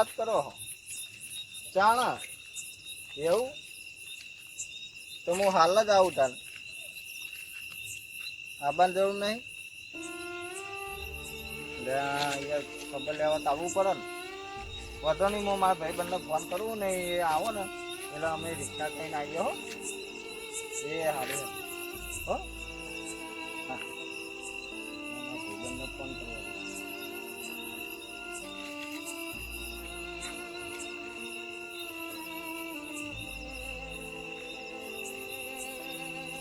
વાત કરો ચાણા. એવું? તો હું હાલ જ આવું તાન. આવવાની જરૂર નહીં? યાર ખબર લેવા તો આવવું પડે ને. વધો નહીં, હું મારા ભાઈ બંને ફોન કરું ને એ આવો ને. એટલે અમે રિક્ષા કહીને આવીએ હો. એ હારું હો. હા. ફોન કરવા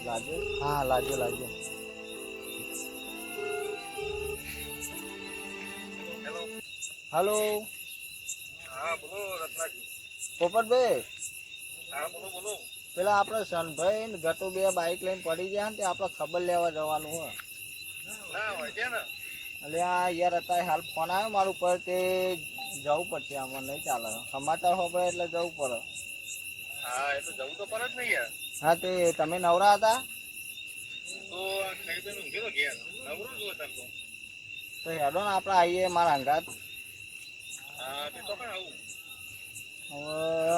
દે. લાગ્યો હા લાગ્યો લાગ્યો હાલો. હા બોલો રત્નાજી. પોપટભાઈ? હા બોલો બોલો. પેલા આપણે સનભાઈ ને ગટુ બે બાઈક લઈને પડી ગયા ને તે આપણે ખબર લેવા જવાનું હોય. ના હોય છે ને. એટલે આ યાર અત્યારે હાલ ફોન આવ્યો મારું પર તે જવું પડશે આમાં નહીં ચાલે. સમાચાર હોય એટલે જવું પડે. હા એ તો જવું તો પડે જ નહીં યાર. હા તે તમે નવરા હતા? તો હેડો ને આપણે આવીએ મારા અંગાત. હવે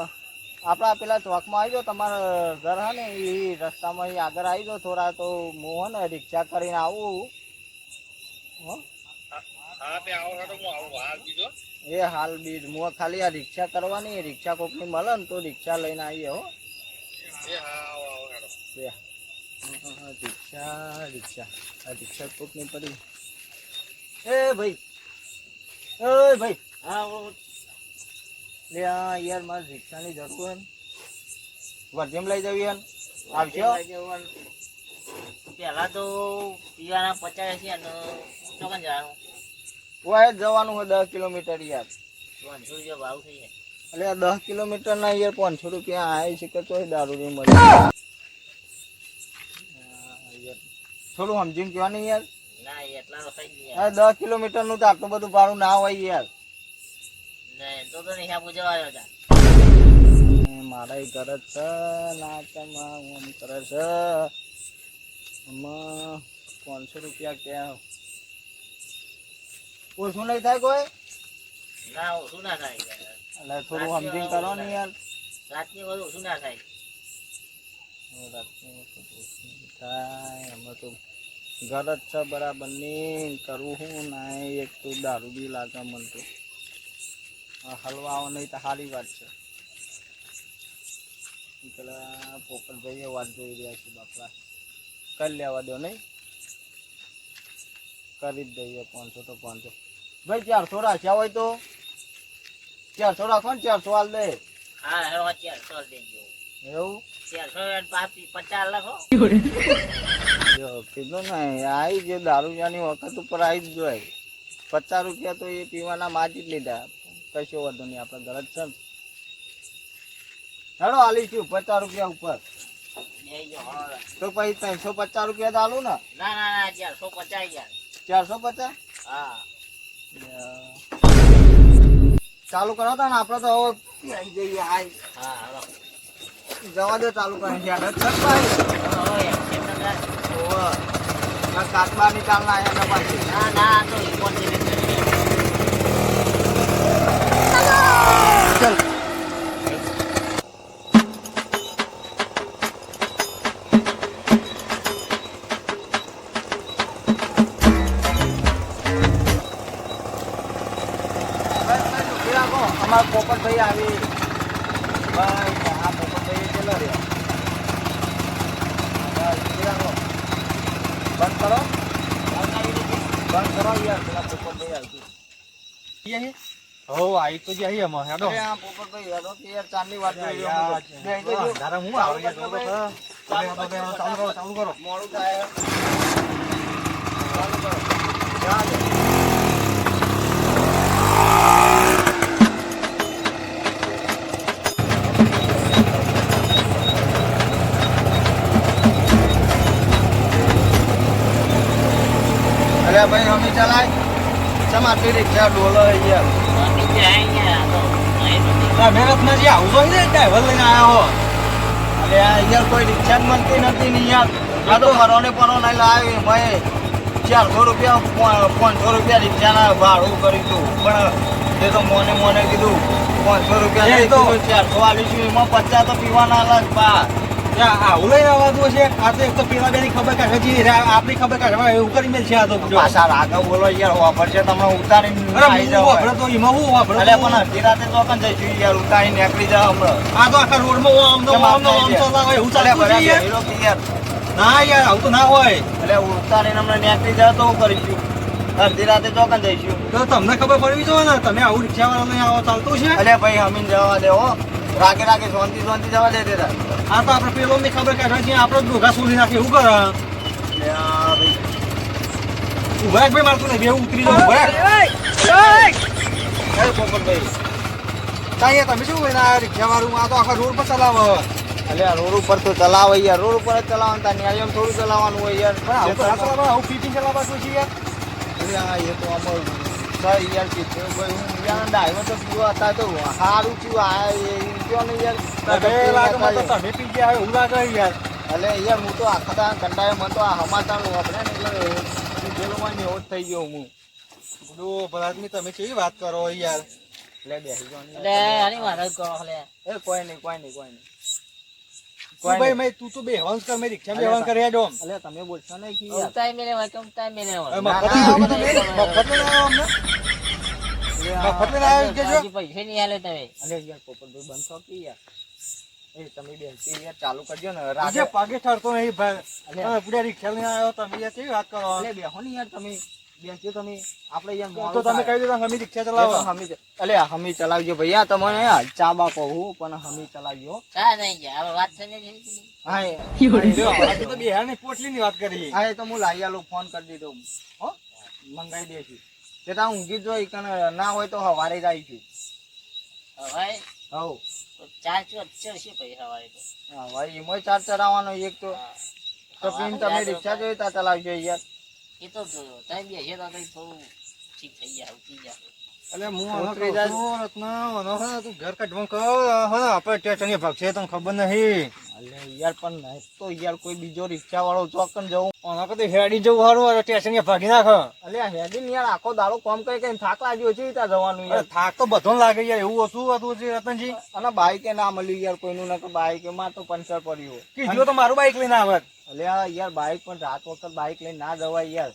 આપણા પેલા ચોકમાં આવી જાઓ તમારા ઘર હા ને એ રસ્તામાં આગળ આવી જાઓ થોડા તો હું ને રિક્ષા કરીને આવું. એ હાલ બીજ હું ખાલી આ રિક્ષા કરવાની રિક્ષા કોકની મળે ને તો રિક્ષા લઈને આવીએ હો. રિક્ષા આ રિક્ષા કોકની પડી. એ ભાઈ. એ ભાઈ. હા લે આ યાર મારે રિક્ષાની જરૂર હે ને. લઈ જવી હે ને. આવશો પેલા તો પીવાના પચાસ છે અને ચોકન જવાનું. જ જવાનું હોય દસ કિલોમીટર યાર. પાંચસો રૂપિયા ભાવ થઈ જાય. એટલે દસ કિલોમીટર ના યાર પાંચસો રૂપિયા આવી છે કે તોય દારૂ નહીં મળે. યાર. થોડું સમજીને કહેવાની યાર. ના એટલા તો થઈ ગયા. આ દસ કિલોમીટરનું તો આટલું બધું ભાડું ના હોય યાર. મારા ઘર જ છે ના આમ કરે છે. આમાં પાંચસો રૂપિયા ક્યાં ઓછું નહીં થાય કોઈ? ના ઓછું ના થાય એટલે થોડું સમજીને કરો ને યાર. રાતની વધુ ઓછું ના થાય? રાતનું ઓછું થાય? અમે તો ઘર જ છે બરાબર. નહીં કરવું હું ના એક તો દારૂ બી લાગે મને તો. હલવાઓ નહીં તો સારી વાત છે. પેલા પોપટ ભાઈએ વાત જોઈ રહ્યા છે બાપરા. કરી લેવા દો નહીં. કરી જ દઈએ પાંચસો તો પાંચસો. ભાઈ ચારસો રાખ્યા હોય તો? ચારસો રાખો ને ચારસો હાલ દે. હા હવે ચારસો દેજો. એવું? ચારસો પાપી પચાસ લખો. જો કીધું ને આવી જે દારૂજાની વખત ઉપર આવી જ પચાસ રૂપિયા તો એ પીવાના માજી જ લીધા. કશો વાંધો નહીં આપણે ઘર છે ને. હેડો આલીશું પચાસ રૂપિયા ઉપર. તો પછી ત્રણસો પચાસ રૂપિયા આલું ને? ના ના ના ચારસો પચાસ ચારસો પચાસ? હા. ચાલુ કરો તો ને આપણે તો જઈએ આય હા જવા દે ચાલુ કરી. ન કાચબાની આયા ને પાછી. ના ના તો ચાલ. અમારા આવી. ભાઈ આ પોપટભાઈ ચલો રે બંધ કરો. બંધ કરો યાર પેલા પોપટભાઈ આવી હો આઈ તો જઈએ અમે હેડો. આ પોપટભાઈ હેડો કે યાર ચાંદની વાત કરી રહ્યો જો. હું આવે તો. ચાલુ કરો ચાલુ કરો મોડું થાય. ચાલુ કરો. જા અરે ભાઈ અમે ચલાય. ચમ આટલી રિક્ષા ડોલો યાર. મહેનત નથી આવું જોઈએ ને ડ્રાઈવર લઈને આવ્યા હો. અરે યાર કોઈ રિક્ષા જ મળતી નથી ને યાર. આ તો પરોને પરો નહીં લાવી મેં ચારસો રૂપિયા પાંચસો રૂપિયા રિક્ષાના ભાડું કર્યું હતું પણ એ તો મોને મોને કીધું પાંચસો રૂપિયા ચારસો આલીશું એમાં પચાસ તો પીવાના જ બા આવું લઈને આવવાનું છે. આ તો એક તો પેલા બેની ખબર કાઢે છે. આપણી ખબર કાઢવા એવું કરી મેલ છે આ તો પાછા રાગા બોલો યાર વાપર છે તમે ઉતારીને અરે આવી હું જાવ વાપરે તો એમાં હું વાપરે અલે પણ અડધી રાતે તો કન જઈશું યાર ઉતારી નીકળી જાવ હમણાં. આ તો આખા રોડમાં આમ તો આમ તો આમ તો લાગે એવું અલે ચાલતું છે બરાબર, યાર. ના યાર આવું તો ના હોય. એટલે ઉતારીને હમણાં નીકળી જાવ તો હું કરીશું અડધી રાતે તો જઈશું. તો તમને ખબર પડવી જોઈએ ને તમે આવું રિક્ષાવાળા વાળા આવો ચાલતું છે? અરે ભાઈ અમીન જવા દે રાગે રાગે શાંતિ શાંતિ જવા દે દેતા આ તો આપણે પેલો ની ખબર કાઢવા છે આપણે ડોઘા સોલી નાખે એવું કરે? ભાઈ. ઊભા રાખ ભાઈ મારતું નહીં બે ઉતરી જાવ ઊભા રાખ પોપટભાઈ તાઈએ તમે શું હોય આ રિક્ષાવાળું આ તો આખા રોડ પર ચલાવે. એટલે આ રોડ ઉપર તો ચલાવે યાર રોડ ઉપર જ ચલાવવાનું તાર ન્યાયમ થોડું ચલાવવાનું હોય યાર. પણ આવું તો ના આવું ચલાવવા શું છે યાર અરે આ એ તો અમારું સર યાર કીધું ભાઈ હું યાર ડ્રાઈવર તો પીવા હતા તો સારું થયું આ એ કયો ને યાર. તમે લાગે મને તો તમે પી ગયા હોય લાગે યાર. અલે યાર હું તો આખા દાડા કંટાળ્યો મને તો આ સમાચાર વાપરે ને એટલે પીધેલું એવો જ થઈ ગયો હું. બધું ભલાદમી તમે કેવી વાત કરો યાર? લે બેસી જાઓ ને. આની વાત કરો લે. એ કોઈ નહીં કોઈ નહીં કોઈ નહીં. તું ભાઈ મેં તું તો બેહવાન કર મેં રિક્ષા બેહવાન કરી હેડો અલે તમે બોલશો કે ઉતાઈ મેલે હોય કે મેલે હોય મફત આવો તમે? મફત લઈને આવો અમને? આ- મફત લઈને આવો એમ કહેજો. હજી પૈસે આલે તમે. અલે યાર પોપટભાઈ બંધ થો કે યાર. એ તમે બેસી યાર ચાલુ કરજો ને. રાજે રાગે ઠરતો નહીં ભાઈ. અલે. પૂરા રિક્ષા લઈને આવ્યો તમે યાર કેવી વાત કરો? અલે બેહો ને યાર તમે. બેસજો તમે આપણે યાર તો તમે કહી દો હમી રિક્ષા ચલાવો. હમી જ- અલે હમી ચલાવજો ભૈયા તમને ચા બા કહું પણ હમી ચલાવજો. ચા નહીં ગયા વાત છે હા એ- જો, આજે તો બિહારની પોટલીની વાત કરી. હા એ તો હું લાવી આલું ફોન કરી દીધો. હો મંગાઈ દેશું તે તા ઊંઘી જ જોઈ કને ના હોય તો હવારે જ આવીશું હવે હવ. તો ચા ચો ચડશે પછી સવારે તો? હા ભાઈ એમાં ચાર ચડાવવાનો એક તો. તો પીને તમે રિક્ષા જોઈ તા ચલાવજો યાર. એ તો જોયો. ત્યાં બેસીએ તો કઈ થોડું ઠીક થઈ જાય ઉઠી જાય. એટલે હું રત્ના તું ઘર કાઢવાનું કહો હે આપણે ટેટની ભાગશે તને ખબર નહીં. અલે યાર પણ નહીં તો યાર કોઈ બીજો રિક્ષા વાળો ચોકન જવું. આના કરતા હેડી જવું સારું અરે ટેશન ભાગી નાખ. આ હેડી ને યાર આખો દાડો કામ કરી કઈ થાક લાગ્યો છે ત્યાં જવાનું યાર. થાક તો બધો લાગે યાર એવું ઓછું હતું છે રતનજી. અને બાઈકે ના મળ્યું યાર કોઈનું ના બાઈકમાં તો પંચર પડ્યું. કીધું તો મારું બાઈક લઈને આવત આ યાર બાઈક પણ રાત વખત બાઈક લઈને ના જવાય યાર.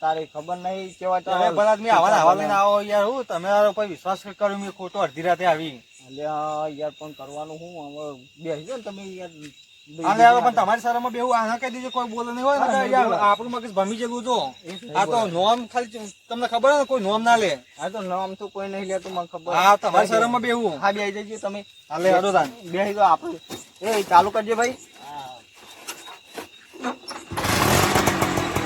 તારે ખબર નહીં કેવા તમે બધા આદમી આવા આવા લઈને આવો યાર હું તમે ઉપર વિશ્વાસ કર્યો મેં ખોટો અડધી રાતે આવી એટલે યાર પણ કરવાનું હું હવે બેસી જાઓ ને તમે યાર. પણ તમારી સારામાં બેવું આના કહી દેજો કોઈ બોલે નહીં હોય ને. યાર. આપણું મગજ ભમી જેલું જો. આ તો. નોમ ખાલી તમને ખબર ને કોઈ નોમ ના લે. હા તો નામ તો કોઈ નહીં લેતું મને ખબર હા તમારી સારામાં બેહું. હા બેસી જજો તમે. બેસી જાઓ આપણે. એ ચાલુ કરજો ભાઈ.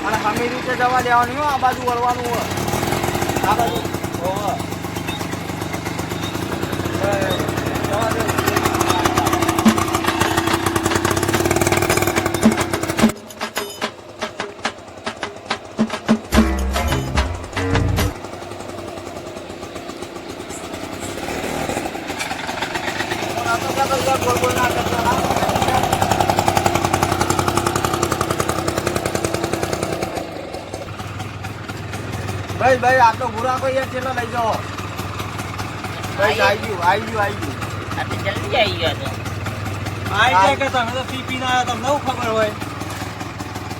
અને હમી રીતે જવા દેવાની હો આ બાજુ વળવાનું હોય આ બાજુ. જવા દે. ભાઈ ભાઈ આ તો ભૂરા કોઈ યાર કેટલા લઈ જાઓ. ભાઈ આવી ગયું આવી ગયું આવી ગયું. આટલી જલ્દી આવી ગયા તો આવી જાય કે તમે તો પી પી ના આવ્યા તમને ખબર હોય.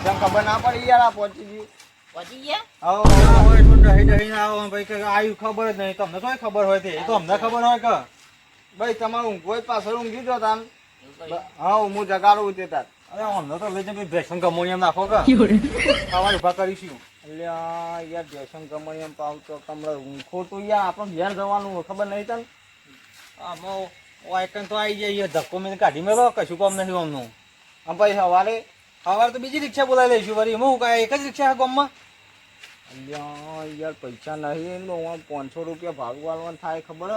તમને ખબર ના પડી યાર આ પહોંચી ગયું. પહોંચી ગયા? આવો એટલું ડહી ડહી ના આવો ભાઈ કે આયુ ખબર જ નહીં. તમને તો ખબર હોય તે. એ તો અમને ખબર હોય કે. ભાઈ તમારું ઊંઘો પાછળ ઊંઘી જો તાન. હા હું જગાડું તે તાર. અરે અમને તો લઈ જાય ભેસણ કમોનિયમ નાખો કે. ખાવાનું ઊભા કરીશું. અલ્યા યાર જયસંગ કમળ એમ પાવ તો કમળ ખોટું યાર આપણે ઘેર જવાનું ખબર નહીં તને? આમાં વાયકન તો આવી જાય ધક્કો મેં કાઢી મેળવો કશું કામ નથી અમનું આમ પછી સવારે સવારે તો બીજી રિક્ષા બોલાવી લઈશું વળી હું કાંઈ એક જ રિક્ષા છે ગામમાં? અલ્યા યાર પૈસા નહીં પાંચસો રૂપિયા ભાડું વાળવાનું થાય ખબર?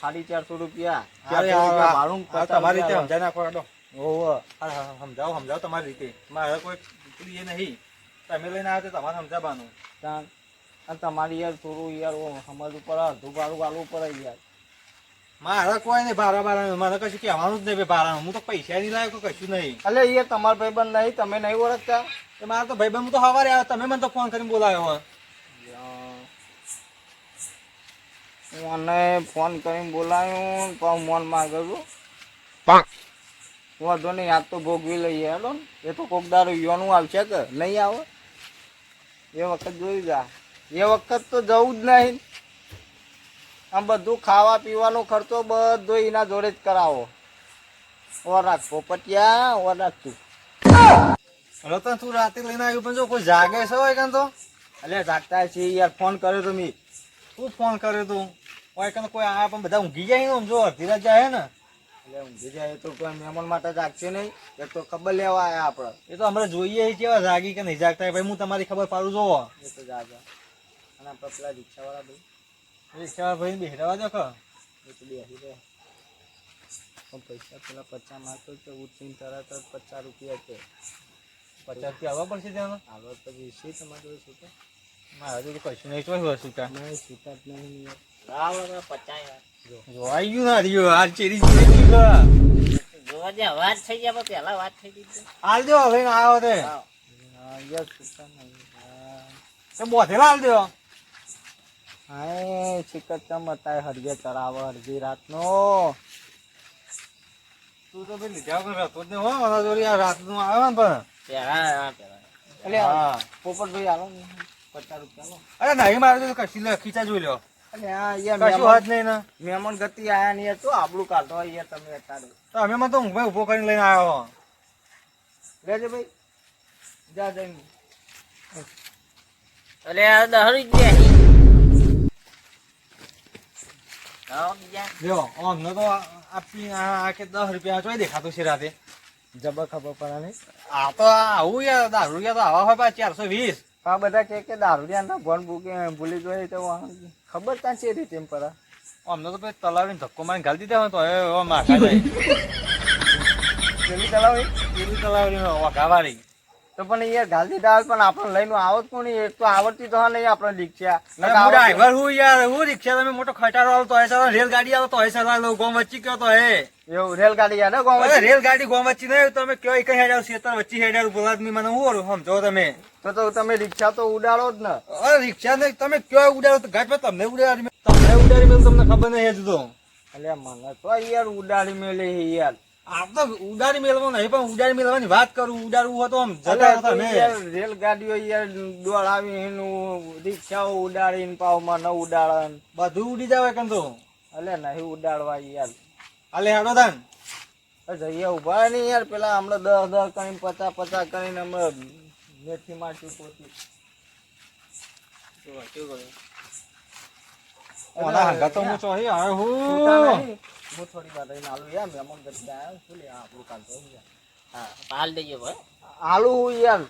સાડી ચારસો રૂપિયા. ભાડું તમારી રીતે સમજાય નાખો ઓહો. સમજાવો સમજાવો તમારી રીતે. મારે કોઈ એ નહીં. તમે લઈને આવ્યા તો તમારે સમજાવવાનું. તાન. અને તમારી યાર થોડું યાર ઓ પડે ઉપર અડધું ભાડું વાળવું પડે યાર મારે કોઈ નહીં ભાડા બારા મારે કશું કહેવાનું જ નહીં ભાઈ બારાનું હું તો પૈસા નહીં લાવ્યો કશું નહીં. અલે યાર તમારા ભાઈબંધ નહીં તમે નહીં ઓળખતા? એ મારા તો ભાઈ હું તો સવારે આવ્યો તમે મને તો ફોન કરીને બોલાવ્યો હોય મને ફોન કરીને બોલાયું પણ મોન માગ્યો પણ વાંધો નહીં આ તો ભોગવી લઈએ હેલો ને. એ તો કોક દારૂ યોનું આવશે કે નહીં આવે? એ વખત જોઈ જા. એ વખત તો જવું જ નહીં. આમ બધું ખાવા પીવાનો ખર્ચો બધો એના જોડે જ કરાવો. ઓર રાખ પોપટિયા, ઓર રાખ તું. હવે તો રાતે લઈને આવ્યું પણ જો કોઈ જાગે છે હોય કાં તો? એટલે જાગતા છે યાર, ફોન કર્યો તો મેં. તું ફોન કર્યો તું? હોય કાં કોઈ આ પણ બધા ઊંઘી જાય ને જો અડધી રાત જાય ને? એટલે ઊંઘી જાય તો કોઈ મહેમાન માટે જાગશે નહીં. એક તો ખબર લેવા આવ્યા આપણે એ તો હમણાં જોઈએ કેવા જાગી કે નહીં જાગતા ભાઈ હું તમારી ખબર પાડું જોવો. એ તો જાગે. અને આપણે પેલા રિક્ષાવાળા ભાઈ. રિક્ષાવાળા ભાઈ બેહરાવા દો કે એ તો બેસી પૈસા પેલા પચાસ મારતો તો ઉઠીને તરત જ પચાસ રૂપિયા છે પચાસથી આવવા પડશે ત્યાં આગળ તો વીસી તમારે જોઈ શું મારે તો કશું નહીં ચોઈ વસ્તુ નહીં છૂટા જ નહીં. યાર. જો આવી ગયું ના રહ્યું હાલ ચેરી ચેરી જોવા જે વાત થઈ ગયા પણ પહેલા વાત થઈ ગઈ હાલ દો હવે આવ્યો તે. તો બોધેલા હાલ દો. હા ચિકન ચમ અત્યારે હરગે ચરાવો અડધી રાતનો. તું તો ભાઈ લીધા વગર રહેતો જ નહીં હો મારા જોડે આ રાતનું આવ્યો ને પણ. પહેલા એટલે. પોપટભાઈ આલો ને. પચાસ રૂપિયા અરે નહીં મારે તો કશી ખીચા જોઈ લો નહીં મહેમાન ગતિ આયા ને યાર તો આબડું કાઢો યાર તમે અત્યારે. અમે માં તો હું ભાઈ ઊભો કરીને લઈને આવ્યો લેજો ભાઈ. જા જઈને. અરે આ દહરી જ જો. અમને તો આપી આ કે દસ રૂપિયા ચોય દેખાતું છે રાતે. જબર ખબર પડે નહીં. આ તો આવું યાર દારૂ યાર તો આવા હોય પાછા ચારસો વીસ. આ બધા કે દારૂ ના ભણ ભૂકે ભૂલી જોઈએ તો ખબર ત્યાં છે રીતે તેમ પરા અમને તો પછી તલાવીને ધક્કો મારીને ગાલી દીધા હોય તો હવે એવા માખા જાય. જલ્દી ચલાવી એવી તલાવડી વઘાવાળી તો પણ યાર ગાલ દીધા આવે પણ આપણે લઈને આવત કોણ? એક તો આવડતી તો નહીં આપણે રિક્ષા ડ્રાઈવર હું યાર હું રિક્ષા તમે મોટો ખટારો આવતો તો હે રેલગાડી આવતો તો હે ચલાવ ગોમ વચ્ચે કયો તો હે એવું રેલગાડી યાર હે રેલગાડી ગોમ વચ્ચે નહીં તમે કયો એક શેતર વચ્ચે હેડાર બોલાદ મી મને હું સમજો તમે. તો તો તમે રિક્ષા તો ઉડાડો જ ને. અરે રિક્ષા નહીં તમે કયો ઉડાડો તો ઘાટ પર તમને ઉડાડી તમને ઉડાડી મેં તમને ખબર નહીં હજુ તો. એટલે મને તો યાર ઉડાડી મેલે યાર. આપ તો ઉડાડી મેળવો નહીં પણ ઉડાડી મેળવવાની વાત કરું ઉડાડવું હોય તો આમ જતા હતા મેં રેલગાડીઓ યાર દોડાવી રિક્ષાઓ ઉડાડીને પાવમાં ન ઉડાડન બધું ઉડી જાવે કેમ તો. એટલે નહીં ઉડાડવા યાર. હાલે હાડો તાન જઈએ ઊભા નહીં યાર પેલા હમણાં દસ દસ કરીને પચાસ પચાસ કરીને હમણાં મેથી માટી પોતી. ઓના હંગા તો હું ચોહી આવ્યો હું. હું થોડી વાર રહીને આલું યાર મહેમાન ગતિ આવ્યા શું લે આપણું કામ તો હા પાલ દેજો ભાઈ આલુ હું યાર.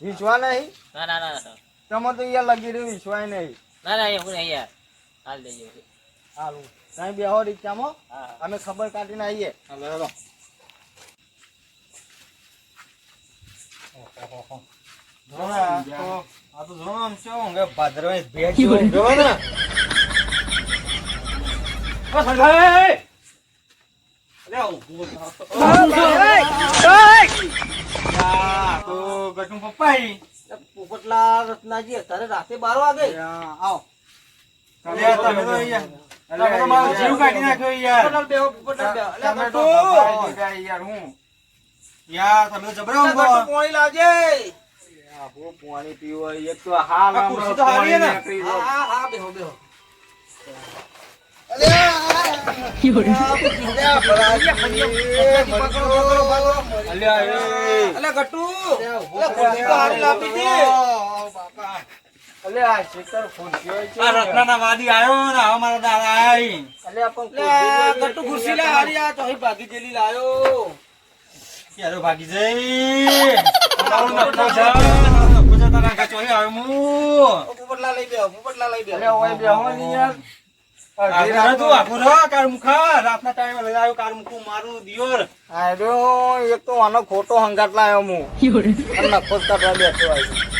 વિશ્વા નહીં. ના ના ના તમે તો યાર લગી રહ્યું વિશ્વાય નહીં. ના ના એવું નહીં યાર. હાલ દેજો હાલું. કઈ બેહો રિક્ષામાં. અમે ખબર કાઢીને આવીએ. પપ્પાઈ. પોપટલા રત્નાજી અત્યારે રાતે બાર વાગે. આવો. તમે તો અહીંયા- જીવ કાઢી નાખ્યો યાર યાર હું યાર તમે જબરા પોણી લાવજે. પાણી પીવો એક તો હાલ હે હા બેહો બેહો અલ્યા એ. અલે ગટુ અલ્યા ખુરશી તો હારી લાવી દે. અલ્યા આ શેતર ખુરશીઓ છે. આ રત્નાના વાદી આવ્યો ને આવા મારા દાદા આઈ અલ્યા પણ ગટુ ખુરશી લે હારી આ ચોહી ભાગી જેલી લાયો. ક્યારે ભાગી જઈ? તારું નખો છે નખો છે તારા કાચો હે આવે હું. પોપટલા લઈ બેહો પોપટલા લઈ અલ્યા ઓય બેહો ને યાર. અડધી આખું તું રાતનો- આખું રહો કાર મુખા. રાતના ટાઈમે લઈ આવ્યો કાર મુખું મારું દિયોર. આ રહ્યો એક તો આનો ખોટો હંગાટ લાયો હું. નફો કાઢવા બેઠો આવ્યો.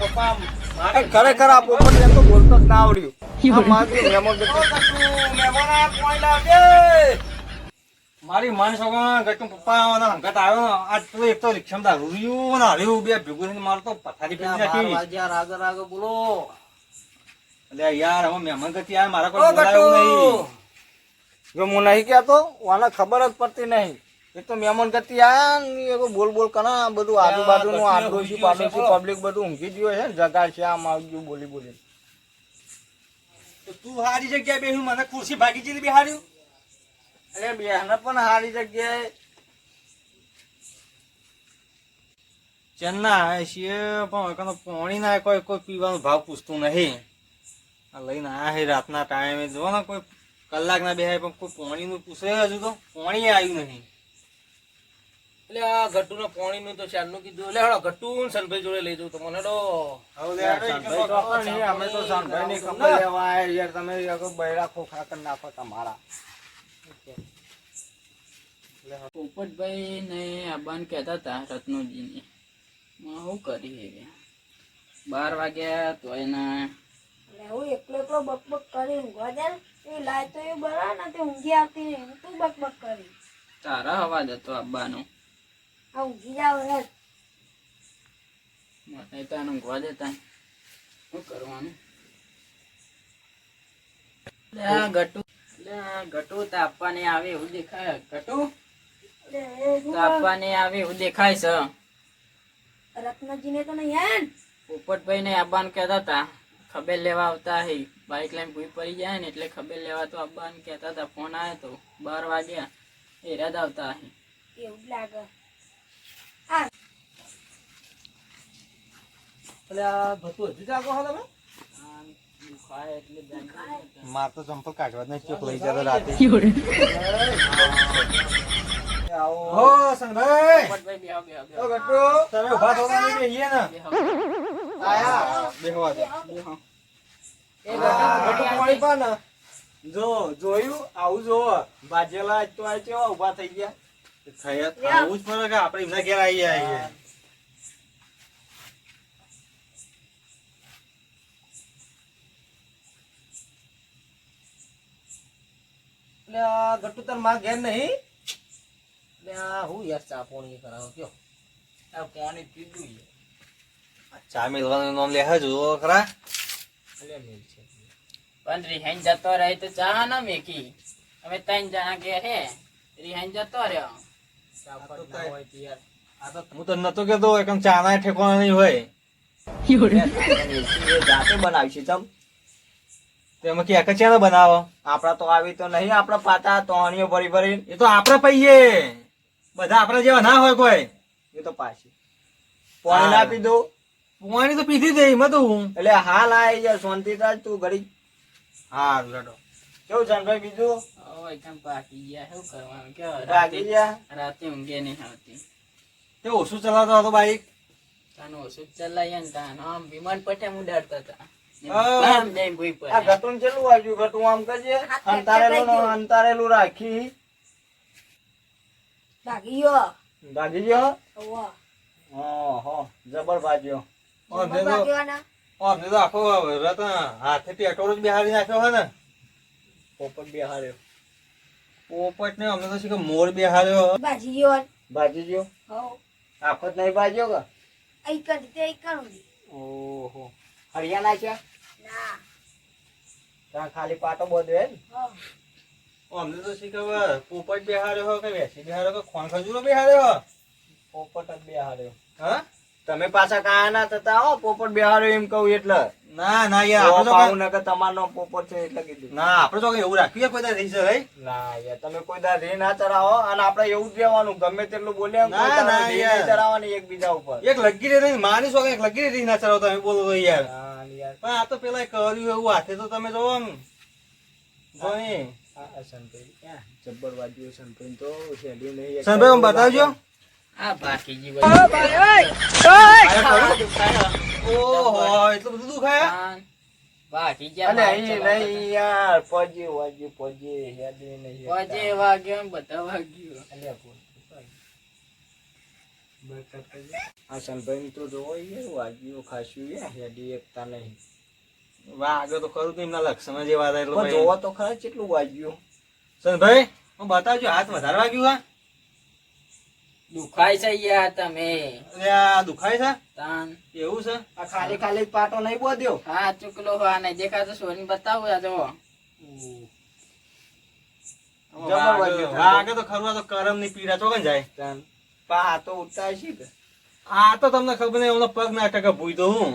પપ્પા મારે ખરેખર આ પોપટ ને તો બોલતો જ ના આવડ્યું. મારું માન સગા ગટુ પપ્પા હંગાત આવ્યો. આ તું એક તો રિક્ષામાં રૂયું ને હાર્યું બે ભેગું મારો તો પથારી ફેરી નાખી. આગળ આગળ બોલો. એટલે યાર હવે મહેમાન ગતિ આવે મારા કોઈ બોલાયું નહીં. જો હું નહીં કહેતો વાને ખબર જ પડતી નહીં. એક તો મહેમાન ગતિ ને બોલ બોલ કના બધું આજુબાજુનું ગટુ આડોશી ગયો પાડોશી પબ્લિક બધું ઊંઘી ગયો છે ને જગા છે આમ આવજો બોલી બોલી. તો તું હારી જગ્યાએ બેહ્યું મને ખુરશી ભાગી જઈને બેહાડ્યું? અરે બેહને પણ સારી જગ્યાએ. ચેન્ના છીએ પણ એકાનો પાણી ના કોઈ કોઈ પીવાનો ભાવ પૂછતું નહીં. આ લઈને આયા છે રાતના ટાઈમે જો ને કોઈ કલાક ના બેહાય પણ કોઈ પાણીનું પૂછે હજુ તો પાણી આવ્યું નહીં. એટલે આ ગટ્ટુને પોણીનું તો ચારનું કીધું. એટલે હેડો ગટ્ટુ સનભાઈ જોડે લઈ જવું તો મને તો શાનભાઈ તો સનભાઈ ની અમે ખબર લેવા આયા યાર તમે બૈરા ખોખા કરી નાખો તમારા. પોપટભાઈ ને આબાન કહેતા હતા રત્નોજીને. હું કરી હવે બાર વાગ્યા તો એના હું એકલો એકલો બકબક કરી ઊંઘવા દે એ લાય તો એ બરા ને તે ઊંઘી આવતી તું બકબક કરી. તારા અવાજ હતો આબાનો. એને ઊંઘવા દેતા. શું કરવાનું? ગટુ ગટુ તાપવાને આવે એવું દેખાય. ગટુ એટલે એ શું તાપવાને આવે એવું દેખાય છે. રત્નજીને તો નહીં હે ને પોપટભાઈ ને આબાન કહેતા હતા. ખબર લેવા આવતા હે. બાઈક લઈને ભૂઈ પડી જાય ને એટલે ખબર લેવા તો આબાન કહેતા હતા. ફોન આવ્યો તો બાર વાગ્યા. એ રદ આવતા હે. એવું લાગે. એટલે આ ભતું હજુ જાગો હો તમે? માર તો ચંપલ કાઢવા જ નહીં ચોક લઈ જતો રાતે. આવો હો સંભાઈ પોપટભાઈ બેહો બેહો બેહો ઓ ગટુ તમે ઊભા થતા નહીં બેહીએ ને. આયા. બેહવા દે બેહો એ ગટુ ગટુ પાણી પા ને. જો જોયું? આવું જો. બાજેલા આજ તો આ કેવા ઊભા થઈ ગયા. થયા આવું જ પડે આપડે આપણે એમના ઘેર આવી આવીએ. એટલે આ ગટ્ટુ તારમાં ઘેર નહીં. એટલે આ હું યાર ચા પોણી કરાવો કયો? આ પોણી પીધું છે. ચા મેલવાનું નામ લે હજુ ખરા. એટલે મેલ છે. પણ રિહાઈન જતો રહે તો ચા ના મેકી. અમે ત્રણ જણા ઘેર હે રિહાઈન જતો રહ્યો. ચા પર ના હોય તો યાર. આ તો હું તો નતો કેતો એકમ ચા ના ઠેકવાના નહીં હોય. જાતે છે તમ તેમાં કે એક બનાવો? આપડા તો આવી તો નહીં આપડા પાતા તોણીઓ ભરી ભરી એ તો આપડે પૈયે. બધા આપડા જેવા ના હોય કોઈ. એ તો પાછી. પાણી ના પીધું. પાણી તો પીધી દે એમાં તો હું? એટલે હાલ આવી યાર શાંતિ રાજ તું ઘડી હા રેડો. કેવું જાનભાઈ બીજું? એકદમ પાકી ગયા. શું કરવાનું? કે ભાગી ગયા? રાતે ઊંઘે નહીં આવતી. તે ઓછું ચલાવતો હતો બાઈક? તાનું ઓછું ચલાવીએ ને તાન. આમ વિમાન પટે હું ડરતા હતા. ભૂઈ આ ઘટું ચેલું વાગ્યું ઘટું આમ કરજે અંતારેલું અંતારેલું રાખી. ભાગી ગયો ભાગી ગયો ઓહો જબર ભાગ્યો. અમને તો ભાગ્યો ને. અમને તો આખો રત હાથે પેટ્રોલ જ બેહાડી નાખ્યો હે ને. પોપટ બિહાર્યો. પોપટ ને અમને તો શું કે મોર બિહાર્યો. ભાજી ગયો ભાજી ગયો આખો જ નહીં ભાજ્યો કે? અહીં કરી તે અહીં કરું ઓહો. હરિયાણા છે? ના. ત્યાં ખાલી પાટો બધો હે. અમને તો શું ખબર? પોપટ બેહાડ્યો હો કે વેસી બેહાડ્યો કે ખોણ ખજૂરો હો? પોપટ જ બેહાર્યો હા? તમે પાછા કાયા ના થતા હો? પોપટ બેહાર્યો એમ કહું એટલે. ના ના યાર આપણે તો કહું નકર તમારનો પોપટ છે એટલે કીધું. ના આપણે તો કાંઈ એવું રાખ્યું કોઈ દાડે રહી છે ભાઈ? ના યાર તમે કોઈ દા રે ના ચડાવો અને આપણે એવું જ રહેવાનું ગમે તેટલું બોલે એમ કોઈ ના, ના, યાર. નહીં ચડાવવાની એકબીજા ઉપર. એક લગી રે માની શકો એક લગી રે ના ચરાવો તમે બોલો તો યાર. હા, યાર. પણ આ તો પેલા કર્યું એવું હાથે તો તમે જોવો આમ ક્યાં? જબ્બર વાગ્યું સંભાઈ તો શેરડી નહીં. આમ બતાવજો. આ બાકી જીવન ઓહો એટલું બધું દુખાય બાકી ગયા અહીં નહીં યાર પજે વાગ્યું પજે યાદ નહીં. પજે વાગ્યો બધા વાગ્યું. અલ્યા કરજે. તો જોવો વાગ્યું ખાસ્યું યાર એકતા નહીં. વાગે તો ખરું એમના લક્ષણ જેવા હતા એટલે જોવો તો ખરા કેટલું વાગ્યું. સનભાઈ હું બતાવજો હાથ વધારે વાગ્યું હા? દુખાય છે યાર તમે. આ દુખાય છે? તાન. એવું છે? આ ખાલી ખાલી પાટો નહીં બોધ્યો. હા ચૂકલો હા નહીં દેખાતો સોની બતાવું આ જો જબર વાગે તો ખરું આ તો કરમની પીડા ચોકન જાય. તાન. આ તો ઉડતા છે કે આ તો તમને ખબર નહીં એમનો પગ ના ટકા ભૂઈ દઉં હું.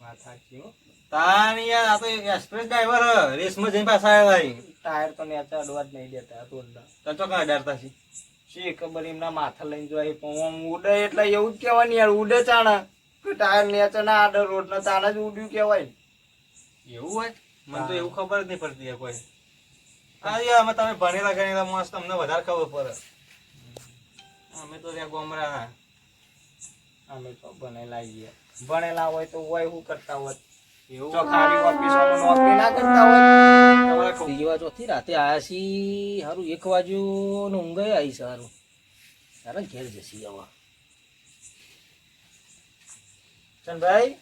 વાત સાચી હો. યાર આ તો એક્સપ્રેસ ડ્રાઈવર રેસમાં જઈને પાછા આવ્યા ટાયર તો નેચા અડવા જ નહીં દેતા છે શી. ખબર એમના માથા લઈને જોઈ પણ ઉડે એટલે એવું જ કહેવાય ને યાર ઉડે ચાણા. કે ટાયર નેચે ના આડે રોડ ના તાણા જ ઉડ્યું કહેવાય. એવું હોય? મને તો એવું ખબર જ નહીં પડતી કોઈ. હા યાર અમે તમે ભણેલા ગણેલા માણસ તમને વધારે ખબર પડે. અમે તો ત્યાં ગોમરા અમે તો ભણેલા છીએ ભણેલા હોય તો હોય શું કરતા હોત રાતે આયા છી હારું એક વાગ્યુ ને ઊંઘે આવી ઘેર જશી ચંદભાઈ?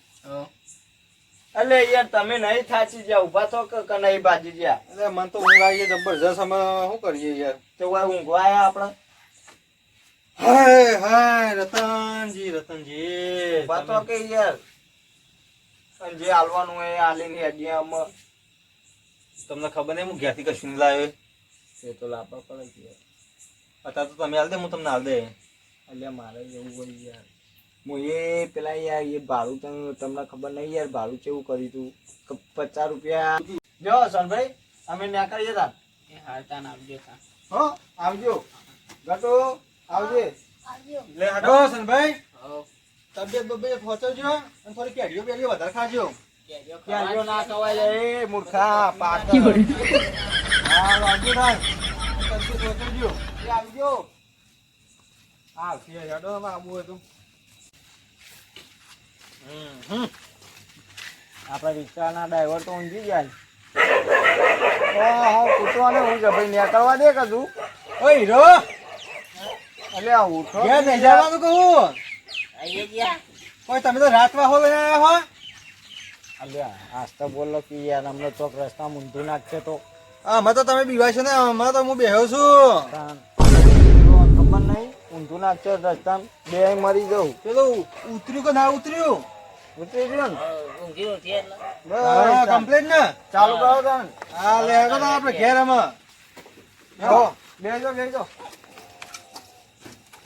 અલે યાર તમે નહીં થાચી જ્યા ઊભા થો કે કે નહીં બાજી જ્યા? એટલે મને તો ઊંઘ આવી જબરજસ્ત અમે શું કરીએ યાર? તો ઊંઘવા આયા આપણે? હાય હાય રતનજી રતનજી. વાતો કે યાર? હાલવાનું હોય એ હાલીને હેડીએ તમને ખબર નહીં હું ઘેરથી કશું નહીં લાવ્યો. એ તો લાપા પડે છે યાર. અત્યારે તો તમે હાલ દે હું તમને હાલ દે. એટલે મારે જવું હોય યાર. હું એ પેલા યાર એ ભાડું તો તમને ખબર નહીં યાર ભાડું કેવું કર્યું તું? પચાસ રૂપિયા. જો સનભાઈ અમે ત્યાં કરીએ તા એ હાલતા ના આપજો તા. હો આવજો. ગટુ. આવજે. લે હાડો સનભાઈ તબિયત બબિયત પહોંચવજો અને થોડી કેરીઓ બેરીઓ વધારે ખાજો. કેરીઓ ના ખવાય એ મૂર્ખા પાગલ. હા વાંધો ભાઈ તબિયત પહોંચવજો એ આવજો. હા કે હાડો માં આવું હોય તો. હમ હમ. આપણા રિક્ષાના ડ્રાઈવર તો ઊંઘી ગયા હા હા હું કે ભાઈ નીકળવા દે કશું. ઓય હીરો. આ ઉઠો. ઘેર નહીં જવાનું કહું. આઈએ ગયા. કોઈ તમે તો રાત હો લઈ આવ્યા હો. અલ્યા આસ્તા બોલો કે યાર અમને ચોક રસ્તા ઊંધું નાખશે તો. આમાં તો તમે બીવાય છો ને આમાં તો હું બેહો છું. ખબર નહીં ઊંધું નાખશે રસ્તા બે મરી જવું. પેલું ઉતર્યું કે ના ઉતર્યું? ઉતરી ગયો ને? કમ્પ્લીટ ને? ચાલુ કરો હા લે આપણે ઘેર આમાં. હો બેસો બેસો